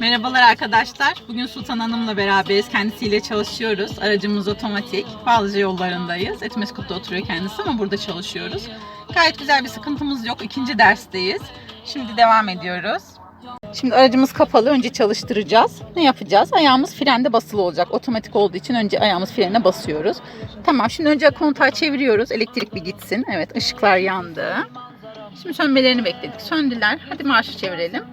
Merhabalar arkadaşlar. Bugün Sultan Hanım'la beraberiz. Kendisiyle çalışıyoruz. Aracımız otomatik. Bağlıca yollarındayız. Etmeskut'ta oturuyor kendisi ama burada çalışıyoruz. Gayet güzel bir sıkıntımız yok. İkinci dersteyiz. Şimdi devam ediyoruz. Şimdi aracımız kapalı. Önce çalıştıracağız. Ne yapacağız? Ayağımız frende basılı olacak. Otomatik olduğu için önce ayağımız frene basıyoruz. Tamam. Şimdi önce kontağı çeviriyoruz. Elektrik bir gitsin. Evet ışıklar yandı. Şimdi sönmelerini bekledik. Söndüler. Hadi marşı çevirelim.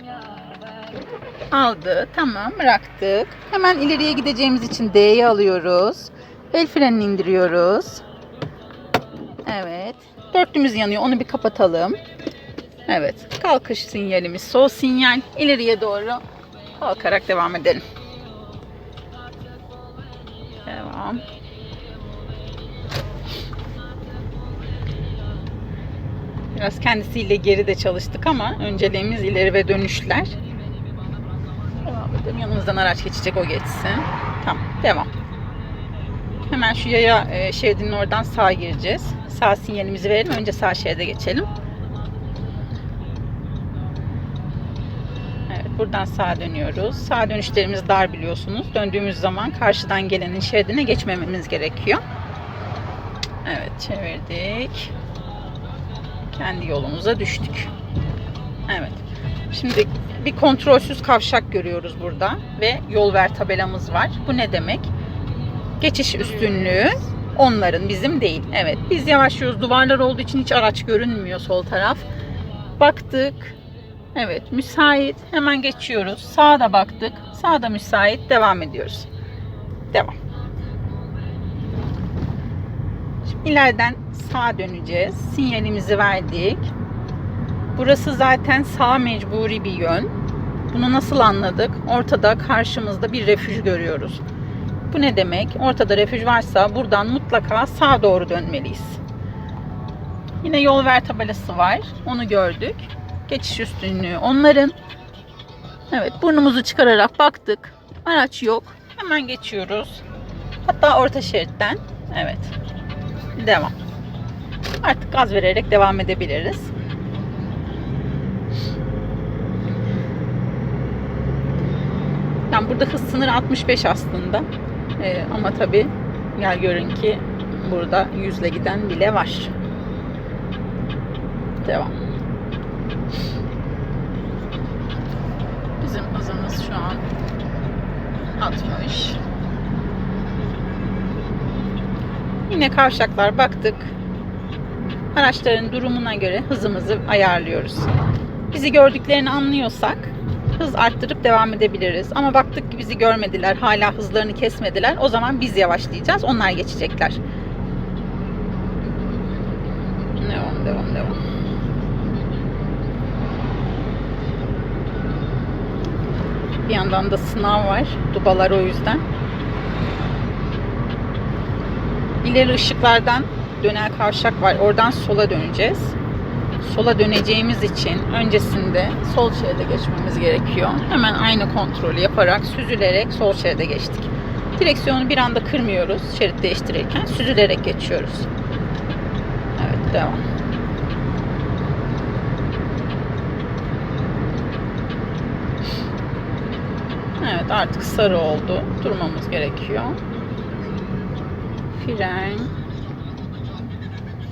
Aldı. Tamam bıraktık. Hemen ileriye gideceğimiz için D'yi alıyoruz. El frenini indiriyoruz. Evet. Dörtlümüz yanıyor. Onu bir kapatalım. Evet. Kalkış sinyalimiz sol sinyal. İleriye doğru kalkarak devam edelim. Devam. Biraz kendisiyle geride çalıştık ama önceliğimiz ileri ve dönüşler. Yanımızdan araç geçecek o geçsin. Tamam. Devam. Hemen şu yaya e, şeridinin oradan sağa gireceğiz. Sağ sinyalimizi verelim. Önce sağ şeride geçelim. Evet. Buradan sağa dönüyoruz. Sağ dönüşlerimiz dar biliyorsunuz. Döndüğümüz zaman karşıdan gelenin şeridine geçmememiz gerekiyor. Evet. Çevirdik. Kendi yolumuza düştük. Evet. Şimdi bir kontrolsüz kavşak görüyoruz burada ve yol ver tabelamız var. Bu ne demek? Geçiş üstünlüğü onların bizim değil. Evet biz yavaşlıyoruz. Duvarlar olduğu için hiç araç görünmüyor sol taraf. Baktık. Evet müsait. Hemen geçiyoruz. Sağda baktık. Sağda müsait. Devam ediyoruz. Devam. Şimdi ileriden sağa döneceğiz. Sinyalimizi verdik. Burası zaten sağ mecburi bir yön. Bunu nasıl anladık? Ortada karşımızda bir refüj görüyoruz. Bu ne demek? Ortada refüj varsa buradan mutlaka sağa doğru dönmeliyiz. Yine yol ver tabelası var. Onu gördük. Geçiş üstünlüğü onların. Evet burnumuzu çıkararak baktık. Araç yok. Hemen geçiyoruz. Hatta orta şeritten. Evet. Devam. Artık gaz vererek devam edebiliriz. Yani burada hız sınırı 65 aslında. Ee, ama tabi gel görün ki burada yüzle giden bile var. Devam. Bizim hızımız şu an 60. Yine kavşaklar baktık. Araçların durumuna göre hızımızı ayarlıyoruz. Bizi gördüklerini anlıyorsak hız arttırıp devam edebiliriz. Ama baktık ki bizi görmediler, hala hızlarını kesmediler. O zaman biz yavaşlayacağız, onlar geçecekler. Devam, devam, devam. Bir yandan da sınav var. Dubalar o yüzden. İleri ışıklardan döner kavşak var. Oradan sola döneceğiz sola döneceğimiz için öncesinde sol şeride geçmemiz gerekiyor. Hemen aynı kontrolü yaparak süzülerek sol şeride geçtik. Direksiyonu bir anda kırmıyoruz şerit değiştirirken süzülerek geçiyoruz. Evet devam. Evet artık sarı oldu. Durmamız gerekiyor. Fren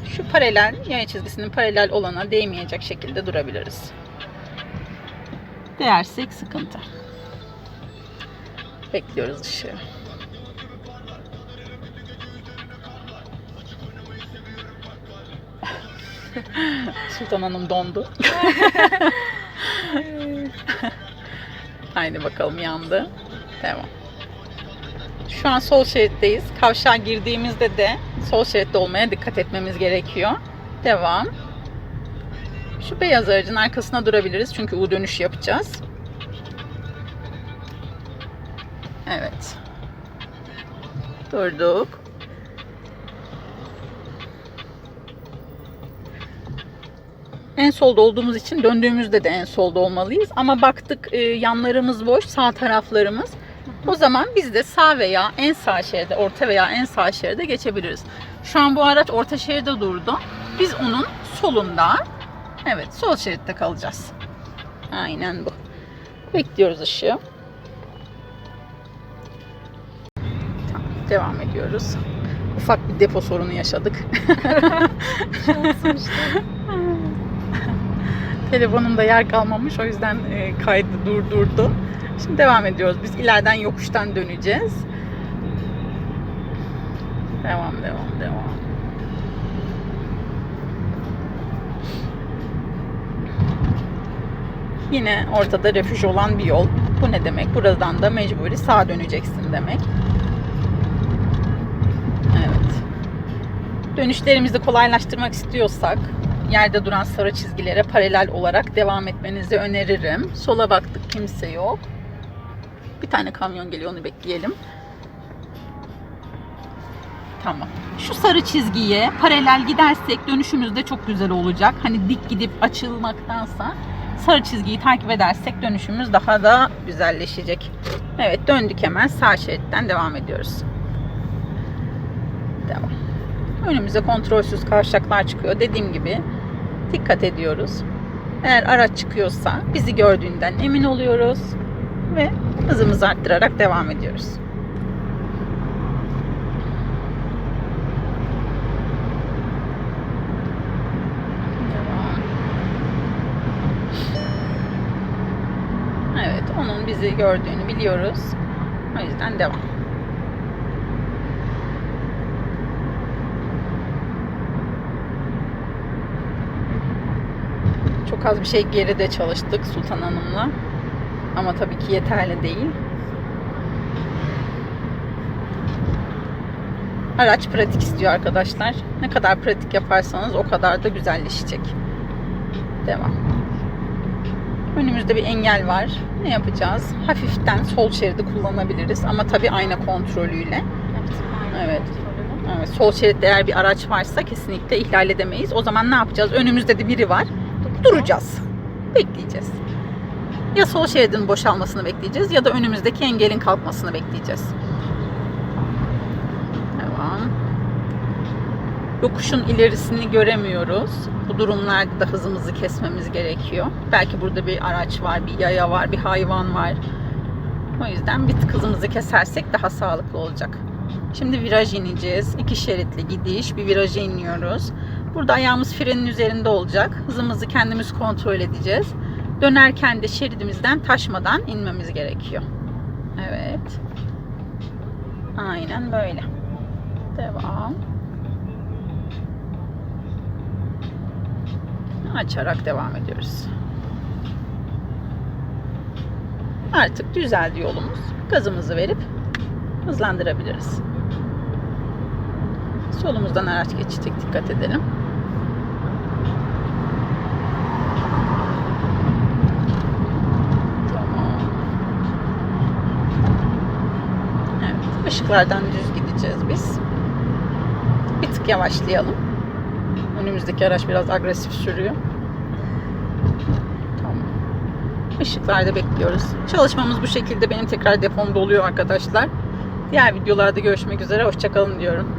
şu paralel yaya çizgisinin paralel olana değmeyecek şekilde durabiliriz. Değersek sıkıntı. Bekliyoruz ışığı. Sultan Hanım dondu. Haydi bakalım yandı. Devam. Şu an sol şeritteyiz. Kavşağa girdiğimizde de sol şeritte olmaya dikkat etmemiz gerekiyor. Devam. Şu beyaz aracın arkasına durabiliriz çünkü U dönüş yapacağız. Evet. Durduk. En solda olduğumuz için döndüğümüzde de en solda olmalıyız. Ama baktık e, yanlarımız boş, sağ taraflarımız. O zaman biz de sağ veya en sağ şeride, orta veya en sağ şeride geçebiliriz. Şu an bu araç orta şeride durdu. Biz onun solunda, evet sol şeritte kalacağız. Aynen bu. Bekliyoruz ışığı. Tamam, devam ediyoruz. Ufak bir depo sorunu yaşadık. Telefonumda yer kalmamış o yüzden e, kaydı durdurdu. Şimdi devam ediyoruz. Biz ileriden yokuştan döneceğiz. Devam devam devam. Yine ortada refüj olan bir yol. Bu ne demek? Buradan da mecburi sağa döneceksin demek. Evet. Dönüşlerimizi kolaylaştırmak istiyorsak yerde duran sarı çizgilere paralel olarak devam etmenizi öneririm. Sola baktık kimse yok. Bir tane kamyon geliyor onu bekleyelim. Tamam. Şu sarı çizgiye paralel gidersek dönüşümüz de çok güzel olacak. Hani dik gidip açılmaktansa sarı çizgiyi takip edersek dönüşümüz daha da güzelleşecek. Evet döndük hemen sağ şeritten devam ediyoruz. Devam. Önümüze kontrolsüz kavşaklar çıkıyor. Dediğim gibi dikkat ediyoruz. Eğer araç çıkıyorsa bizi gördüğünden emin oluyoruz ve hızımızı arttırarak devam ediyoruz. Evet, onun bizi gördüğünü biliyoruz. O yüzden devam. Çok az bir şey geride çalıştık Sultan Hanım'la. Ama tabii ki yeterli değil. Araç pratik istiyor arkadaşlar. Ne kadar pratik yaparsanız o kadar da güzelleşecek. Devam. Önümüzde bir engel var. Ne yapacağız? Hafiften sol şeridi kullanabiliriz ama tabii ayna kontrolüyle. Evet. Evet, sol şeritte eğer bir araç varsa kesinlikle ihlal edemeyiz. O zaman ne yapacağız? Önümüzde de biri var. Duracağız. Bekleyeceğiz. Ya sol şeridin boşalmasını bekleyeceğiz ya da önümüzdeki engelin kalkmasını bekleyeceğiz. Devam. Yokuşun ilerisini göremiyoruz. Bu durumlarda da hızımızı kesmemiz gerekiyor. Belki burada bir araç var, bir yaya var, bir hayvan var. O yüzden bir tık hızımızı kesersek daha sağlıklı olacak. Şimdi viraj ineceğiz. İki şeritli gidiş. Bir viraja iniyoruz. Burada ayağımız frenin üzerinde olacak. Hızımızı kendimiz kontrol edeceğiz. Dönerken de şeridimizden taşmadan inmemiz gerekiyor. Evet. Aynen böyle. Devam. Açarak devam ediyoruz. Artık düzeldi yolumuz. Gazımızı verip hızlandırabiliriz. Solumuzdan araç geçecek dikkat edelim. Tamam. Evet, ışıklardan düz gideceğiz biz. Bir tık yavaşlayalım. Önümüzdeki araç biraz agresif sürüyor. Tamam. Işıklarda bekliyoruz. Çalışmamız bu şekilde benim tekrar depom doluyor arkadaşlar. Diğer videolarda görüşmek üzere. Hoşçakalın diyorum.